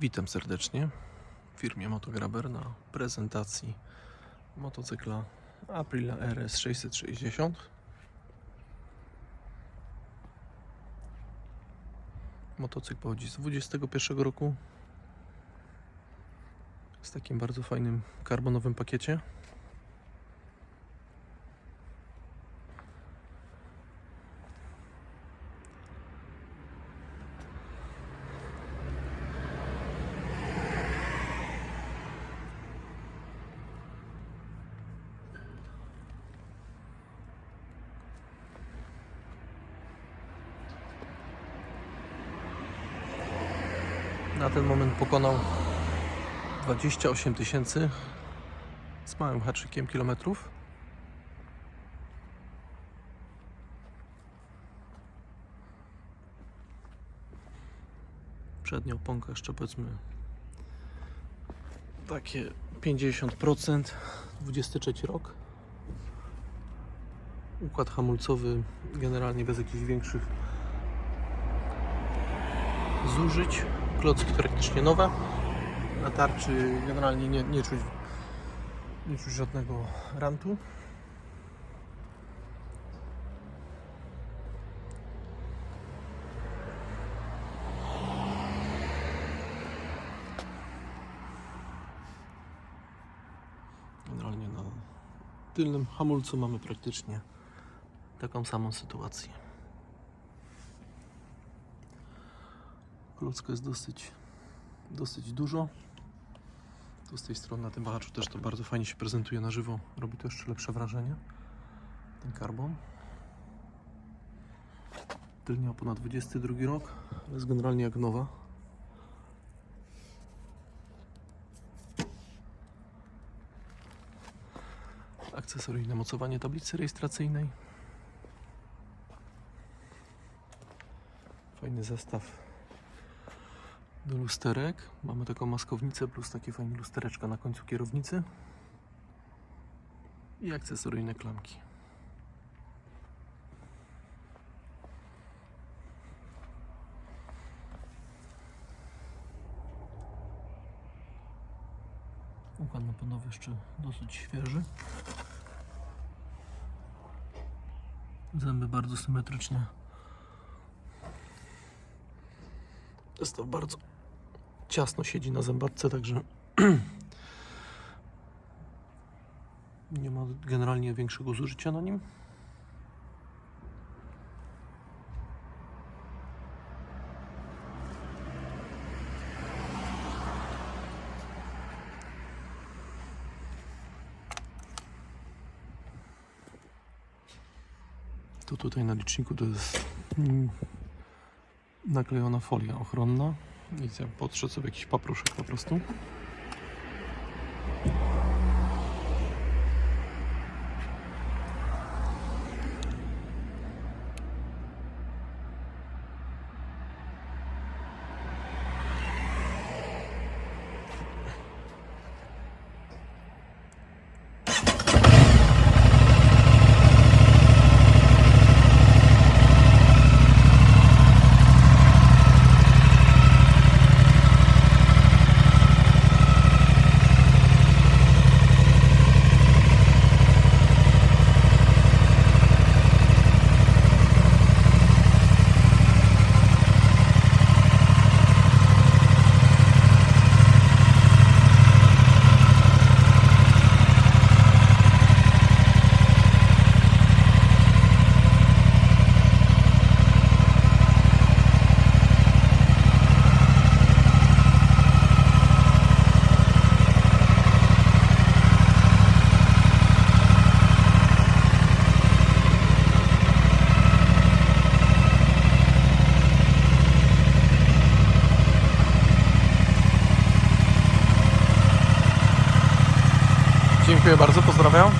Witam serdecznie w firmie Motograber na prezentacji motocykla Aprilia RS 660. Motocykl pochodzi z 21 roku z takim bardzo fajnym karbonowym pakiecie. Na ten moment pokonał 28 tysięcy z małym haczykiem kilometrów. Przednia oponka jeszcze powiedzmy takie 50%, 23 rok. Układ hamulcowy generalnie bez jakichś większych zużyć. Klocki praktycznie nowe. Na tarczy generalnie nie, nie, czuć, nie czuć żadnego rantu. Generalnie na tylnym hamulcu mamy praktycznie taką samą sytuację. Klocka jest dosyć, dosyć dużo. Tu z tej strony na tym wahaczu też to bardzo fajnie się prezentuje na żywo. Robi to jeszcze lepsze wrażenie. Ten karbon. Tylnia ponad 22 rok, ale jest generalnie jak nowa. Akcesoryjne mocowanie tablicy rejestracyjnej. Fajny zestaw lusterek. Mamy taką maskownicę plus takie fajne lustereczka na końcu kierownicy. I akcesoryjne klamki. Układ napędowy jeszcze dosyć świeży. Zęby bardzo symetrycznie. Zestaw bardzo ciasno siedzi na zębatce, także nie ma generalnie większego zużycia na nim. To tutaj na liczniku to jest mm, naklejona folia ochronna. I ja podszedł sobie jakiś papruszek po prostu. Dziękuję bardzo, pozdrawiam.